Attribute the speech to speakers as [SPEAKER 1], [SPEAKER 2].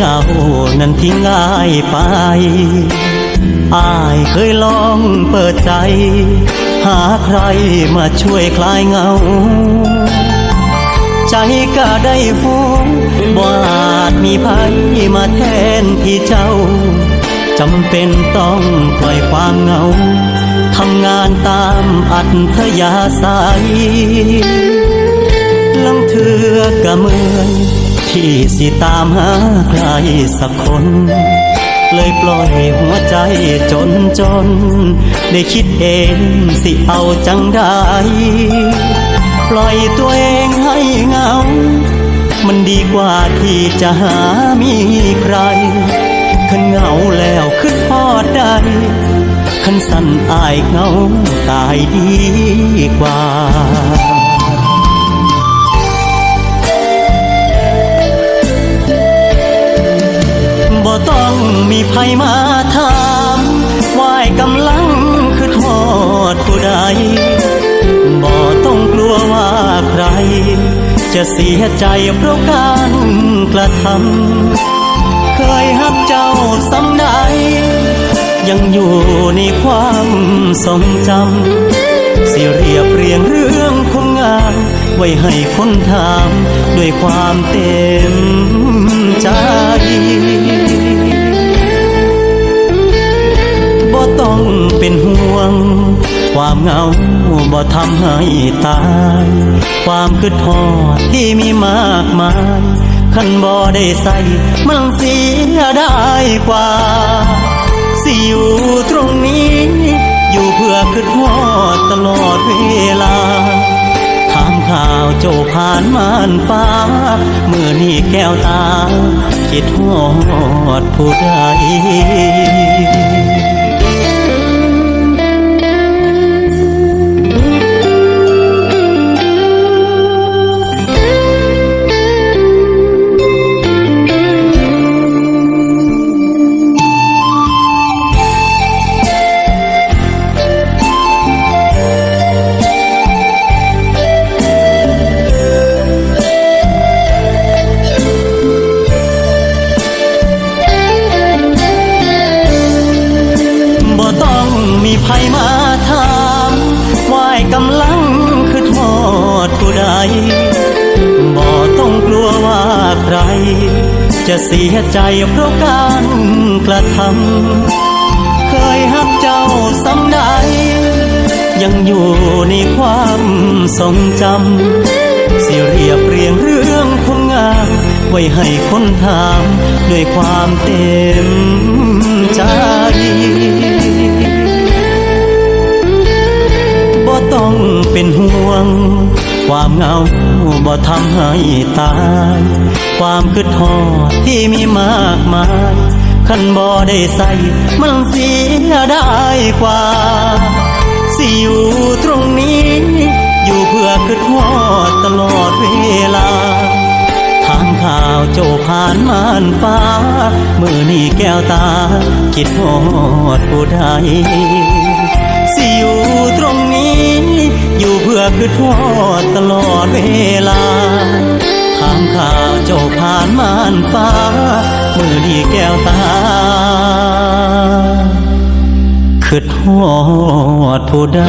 [SPEAKER 1] เจ้านั้นทิ้งง่ายไป อายเคยลองเปิดใจ หาใครมาช่วยคลายเงา ใจก็ได้ฟูว่าอาจมีภัยมาแทนที่เจ้าจำเป็นต้องปล่อยความเงาทำงานตามอัธยาศัยลังเถือก็เมือน ที่สิตามหาใครสักคน เลยปล่อยหัวใจจนจน ได้คิดเองสิเอาจังได้ ปล่อยตัวเองให้เหงา มันดีกว่าที่จะหามีใคร ขันเหงาแล้วขึ้นพอดได้ขันสั่นอายเหงาตายดีกว่า จะเสียใจเพราะการกระทำเคยหักเจ้าสำใดยังอยู่ในความทรงจำสิเรียบเรียงเรื่องคนงามไว้ให้คนถามด้วยความเต็มใจบ่ต้องเป็นห่วง ความเหงาบ่ทำให้ตาย ความคิดทอดที่มีมากมายคันบ่ได้ใส่มันเสียได้กว่า สิอยู่ตรงนี้ อยู่เพื่อคิดทอดตลอดเวลาถามข่าวโจผ่านม่านฟ้า เมื่อนี่แก้วตา คิดทอดผู้ใด ใคร จะเสียใจเพราะการกระทำเคยหักเจ้าสำใด ยังอยู่ในความทรงจำสิเรียบเรียงเรื่องคนงามไว้ให้คนถามด้วยความเต็มใจบ่ต้องเป็นห่วง ความเหงาบ่ทำให้ตาย ความคิดทอดที่มีมากมายคันบ่ได้ใส่มันเสียได้กว่า สิอยู่ตรงนี้ อยู่เพื่อคิดทอดตลอดเวลาทางข่าวโจผ่านม่านฟ้า มือนี่แก้วตา คิดฮอดผู้ใดสิอยู่ คือทอดตลอดเวลาทางข่าวเจผ่านม่านฟ้า มือนี่แก้วตาคือทอดผู้ใด